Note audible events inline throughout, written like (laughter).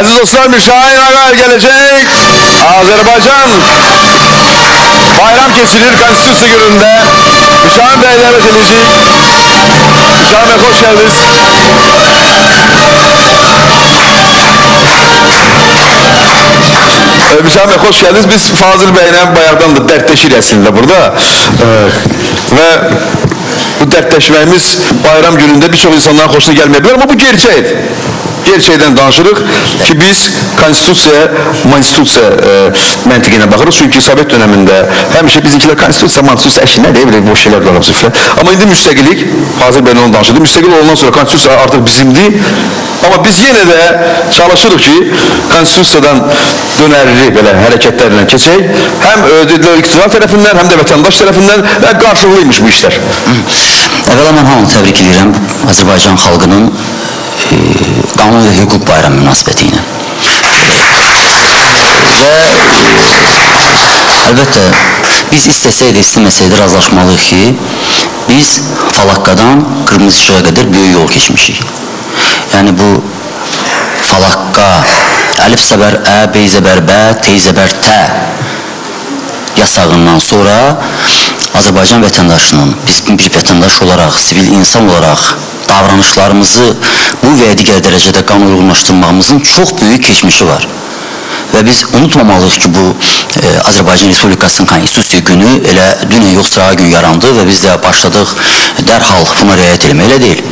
Aziz dostlar Müşahin Agar gelecek. Azerbaycan bayram kesilir Konstitüsya gününde. Müşahin Bey davet edilecek. Müşahin Bey hoş geldiniz. Ee, Müşahin Bey hoş geldiniz. Biz Fazıl Bey'le bayaqdan da dertleşir aslında burada. Ee, ve bu dertleşmemiz bayram gününde birçok insanların hoşuna gelmeyebilir ama bu gerçek. Gerçekten danışırıq ki biz konstitusiyaya, konstitusiya e, məntiqinə baxırıq. Çünki Sovet dönemində həmişə bizimkilər konstitusiya, konstitusiya əşi nədir, belə boş şeylər qalıb zifrə. Amma indi müstəqillik, Fazıl Bey'lə onu danışırdı. Müstəqil olandan sonra konstitusiya artıq bizimdir. Amma biz yenə də çalışırıq ki, konstitusiyadan dönərli belə hərəkətlərlə keçək. Həm ödüllər iqtidar tərəfindən, həm də vətəndaş tərəfindən və qarşılıqlıymış bu işlər. Əvvəla mən hamını təbrik edirəm Azərbaycan xalqının qanun və hüquq bayramı münasibəti ilə. Və əlbəttə biz istəsəydi, istəməsəydi razılaşmalıyıq ki, biz Falaqqadan Qırmızı işığa qədər böyük yol keçmişik. Yəni bu Falaqqa əlif zəbər ə, bey zəbər bə, tey zəbər tə yasağından sonra Azərbaycan vətəndaşının biz bir vətəndaş olaraq, sivil insan olaraq davranışlarımızı bu və ya digər dərəcədə qanun uyğunlaşdırmağımızın çox böyük keçmişi var. Və biz unutmamalıyıq ki, bu e, Azərbaycan Respublikasının Konstitusiya günü elə dünən yox sırağa gün yarandı və biz də başladıq dərhal buna riayət etmək elə deyil.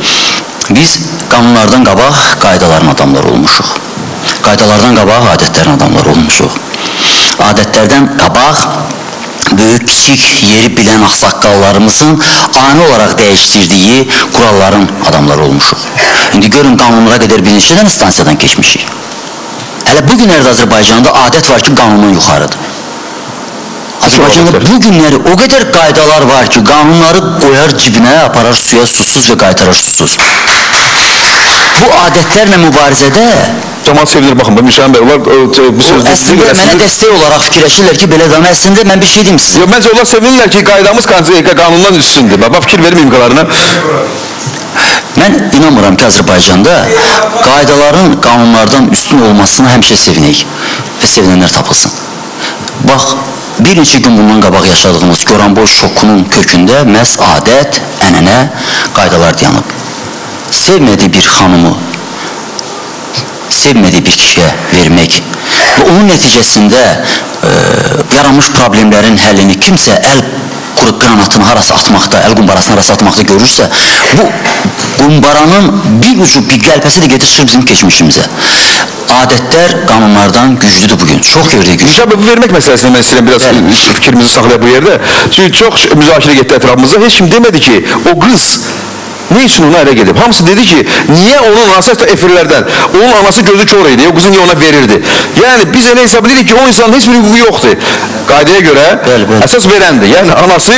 Biz qanunlardan qabaq qaydaların adamları olmuşuq. Qaydalardan qabaq adətlərin adamları olmuşuq. Adətlərdən qabaq böyük kiçik yeri bilən ağsaqqallarımızın ani olaraq dəyişdirdiyi kuralların adamları olmuşuq. İndi görün qanunlara qədər bir neçə dənə stansiyadan keçmişik. Hələ bu günlərdə Azərbaycanda adət var ki, qanundan yuxarıdır. Azərbaycanda bu günləri o qədər qaydalar var ki, qanunları qoyar cibinə, aparar suya susuz və qaytarar susuz. Bu adətlərlə mübarizədə Cəmaat sevinir, baxın, bu Müşahin Bey, onlar o, o, bu sözü əslində mənə dəstək olaraq fikirləşirlər ki, belə adam əslində mən bir şey deyim sizə. Yok, bence onlar sevinirler ki qaydamız kan- kanundan üstündür. Baba fikir verim imkalarına. Mən inanmıram ki, Azərbaycanda qaydaların qanunlardan üstün olmasına həmişə sevinək və sevinənlər tapılsın. Bax, bir neçə gün bundan qabaq yaşadığımız Goranboy şokunun kökündə məhz adət, ənənə, qaydalar dayanıb. Sevmədiyi bir xanımı sevmədiyi bir kişiyə vermək və onun nəticəsində e, yaranmış problemlərin həllini kimsə əl quru qranatını harasa atmaqda, əl qumbarasını harasa atmaqda görürsə, bu qumbaranın bir ucu, bir qəlpəsi də gedir çıxır bizim keçmişimizə. Adətlər qanunlardan güclüdür bugün. Çox yerdə güclü. Bey, bu vermek meselesini ben size biraz fikrimizi saklayıp bu yerde. Çünkü çok müzakere gitti etrafımızda. Hiç kim demedi ki o kız ne için ona eve gelip? Hamısı dedi ki niye onun anası hatta efirlerden onun anası gözü kör idi. O kızı niye ona verirdi? Yani biz öyle hesap edelim ki o insanın hiçbir hukuku yoktu. Kaydaya göre Bəli, bəli. esas verendi. Yani anası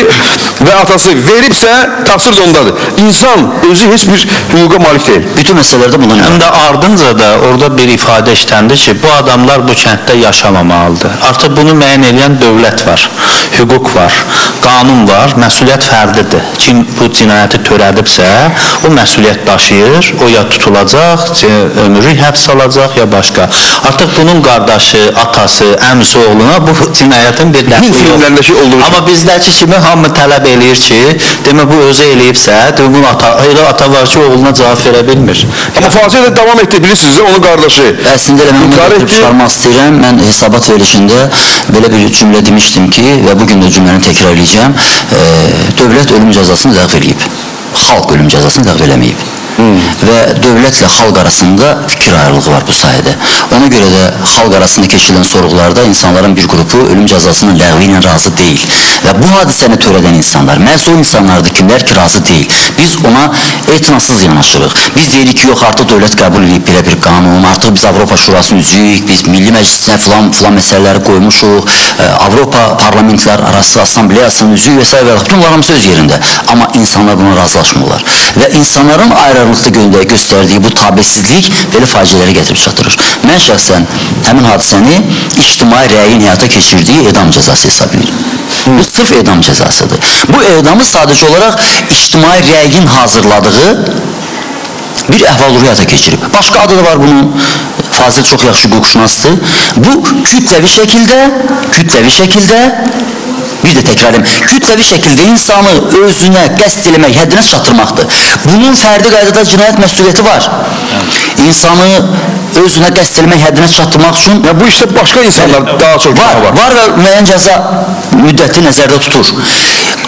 ve atası veripse taksir de ondadır. İnsan özü hiçbir hukuka malik değil. Bütün məsələlərdə bundan Həm də ardınca da orada bir ifadə işləndi ki, bu adamlar bu kənddə yaşamamalıdır. Artıq bunu müəyyən edən dövlət var, hüquq var, qanun var, məsuliyyət fərdidir. Kim bu cinayəti törədibsə, o məsuliyyət daşıyır, o ya tutulacaq, ömürlük həbs alacaq ya başqa. Artıq bunun qardaşı, atası, əmisi oğluna bu cinayətin bir dəxli filmlərindəki olduğu kimi. Amma bizdəki kimi hamı tələb eləyir ki, demə bu özü eləyibsə, demə bunun ata, elə ata var ki, oğluna cavab verə bilmir. Ama Fatih de devam etti bilirsiniz ya onun kardeşi. Əslində elə mən bunu etdi. çıxarmaq istəyirəm. Mən hesabat verilişində belə bir cümlə demişdim ki, və bu gün də cümləni təkrarlayacağam. E, dövlət ölüm cəzasını ləğv eləyib. Xalq ölüm cəzasını ləğv eləməyib. Və dövlətlə xalq arasında fikir ayrılığı var bu sayədə. Ona görə də xalq arasında keçirilən sorğularda insanların bir qrupu ölüm cəzasının ləğvi ilə razı deyil. Və bu hadisəni törədən insanlar, məhz o insanlardır kimlər ki, razı deyil. Biz ona etinasız yanaşırıq. Biz deyirik ki, yox, artıq dövlət qəbul edib belə bir qanun, artıq biz Avropa Şurasının üzvüyük, biz Milli Məclisinə filan filan məsələləri qoymuşuq, e, Avropa Parlamentlər arası Assambleyasının üzvü və s. və bütün bunlar hamısı öz yerində. Amma insanlar buna razılaşmırlar. Və insanların ayrılıqda göndər göstərdiyi bu tabesizlik belə faciələrə gətirib çatdırır. Mən şəxsən həmin hadisəni ictimai rəyin həyata keçirdiyi edam cəzası hesab edirəm. Bu sırf edam cəzasıdır. Bu edamı sadəcə olaraq ictimai rəyin hazırladığı bir əhval-ruhiyyata keçirib. Başqa adı da var bunun. Fazıl çox yaxşı hüquqşünasdır. Bu kütləvi şəkildə, kütləvi şəkildə bir də təkrar edirəm. Kütləvi şəkildə insanı özünə qəsd eləmək, həddinə çatdırmaqdır. Bunun fərdi qaydada cinayət məsuliyyəti var. İnsanı özünə qəsd eləmək, həddinə çatdırmaq üçün Ya bu işte başka insanlar daha çok var, var. var və müəyyən cəza müddəti nəzərdə tutur.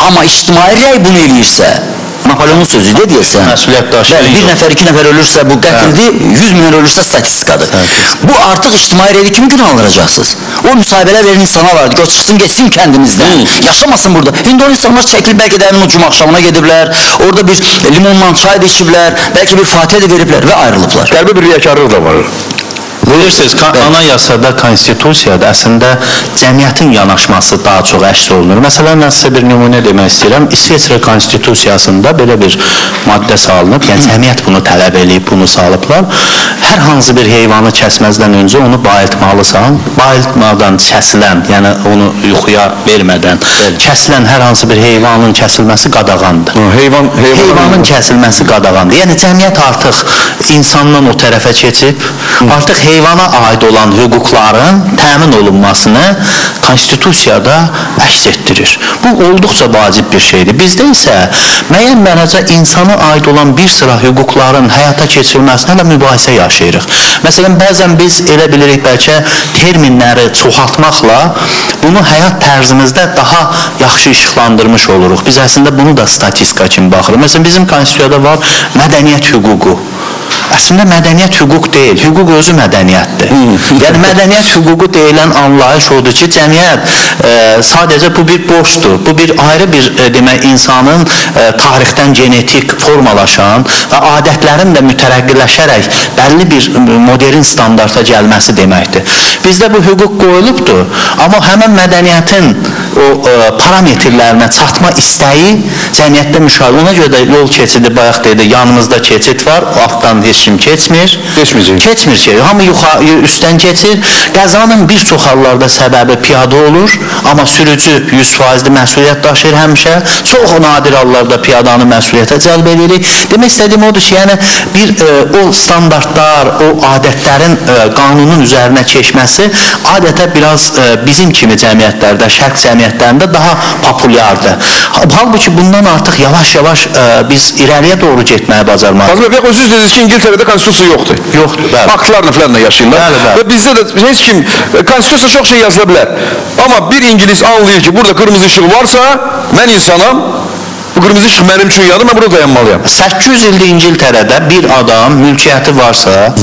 Amma ictimai rəy bunu eləyirsə, Napoleonun sözü də deyəsən. Məsuliyyət daşıyan Bəli, bir nəfər, iki nəfər ölürsə bu qətildir, 100 min ölürsə statistikadır. Bu artıq ictimai rəydə kimi günahlandıracaqsınız? O müsahibələr verən insana vardı o çıxsın getsin kəndimizdən, yaşamasın burada. İndi o insanlar bəlkə də həmin o cuma axşamına gediblər, orada bir limonla çay da içiblər, bəlkə bir fatihə də veriblər və ayrılıblar. Qəlbi bir riyakarlıq da var. Bilirsiniz, anayasada, konstitusiyada əslində cəmiyyətin yanaşması daha çox əks olunur. Məsələn, mən sizə bir nümunə demək istəyirəm. İsveçrə konstitusiyasında belə bir maddə salınıb, yəni cəmiyyət bunu tələb eləyib, bunu salıblar. Hər hansı bir heyvanı kəsməzdən öncə onu bayıltmalısan. Bayıltmadan kəsilən, yəni onu yuxuya vermədən kəsilən hər hansı bir heyvanın kəsilməsi qadağandır. Heyvan, heyvan. Heyvanın kəsilməsi qadağandır. Yəni cəmiyyət artıq insandan o tərəfə keçib, artıq heyvana aid olan hüquqların təmin olunmasını konstitusiyada əks etdirir. Bu olduqca vacib bir şeydir. Bizdə isə müəyyən mənada insana aid olan bir sıra hüquqların həyata keçirilməsinə də mübahisə yaşayırıq. Məsələn, bəzən biz elə bilirik bəlkə terminləri çoxaltmaqla bunu həyat tərzimizdə daha yaxşı işıqlandırmış oluruq. Biz əslində bunu da statistika kimi baxırıq. Məsələn, bizim konstitusiyada var mədəniyyət hüququ. Əslində mədəniyyət hüquq deyil, hüquq özü mədəniyyətdir. (laughs) yəni mədəniyyət hüququ deyilən anlayış odur ki, cəmiyyət e, sadəcə bu bir borcdur. Bu bir ayrı bir e, demək insanın e, tarixdən genetik formalaşan və adətlərin də mütərəqqiləşərək bəlli bir modern standarta gəlməsi deməkdir. Bizdə bu hüquq qoyulubdur, amma həmin mədəniyyətin o e, parametrlərinə çatma istəyi cəmiyyətdə müşahidə. Ona görə də yol keçidi bayaq dedi, yanımızda keçid var, o altdan heç kim keçmir. Keçməyəcək. Keçmir ki, hamı yuxarı üstdən keçir. Qəzanın bir çox hallarda səbəbi piyada olur, amma sürücü 100% məsuliyyət daşıyır həmişə. Çox nadir hallarda piyadanı məsuliyyətə cəlb edirik. Demək istədiyim odur ki, yəni bir e, o standartlar, o adətlərin e, qanunun üzərinə keçməsi adətə biraz e, bizim kimi cəmiyyətlərdə, şərq cəmiyyətlərində daha populyardır. Halbuki bundan artıq yavaş-yavaş e, biz irəliyə doğru getməyə bacarmalıyıq. Fazıl Bey, özünüz dediniz ki İngiltere'de konstitusiya yoktur. Yoxdur, bəli. Aktlarla falan da yaşayırlar. Bəli, bəli. Ve bizde de hiç kim, e, konstitusiyada çok şey yazılabilir. Ama bir İngiliz anlayır ki burada kırmızı ışık varsa ben insanım, bu kırmızı ışık benim için yanır, ben burada dayanmalıyım. 800 ildir İngiltərədə bir adam mülkiyyəti varsa,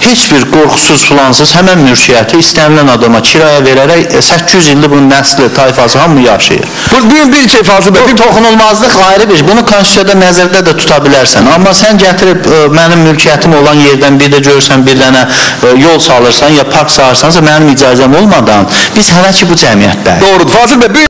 heç bir qorxusuz filansız həmən mülkiyyəti istənilən adama kirayə verərək e, 800 ildir bunun nəsli, tayfası hamı yaşayır. Bu, bir, bir şey Bu bir toxunulmazlıq ayrı bir. Bunu konstitusiyada nəzərdə də tuta bilərsən. Amma sən gətirib ə, mənim mülkiyyətim olan yerdən bir də görsən bir dənə ə, yol salırsan ya park salırsansa mənim icazəm olmadan biz hələ ki bu cəmiyyətdəyik. doğrudur. Fazıl Bey, bir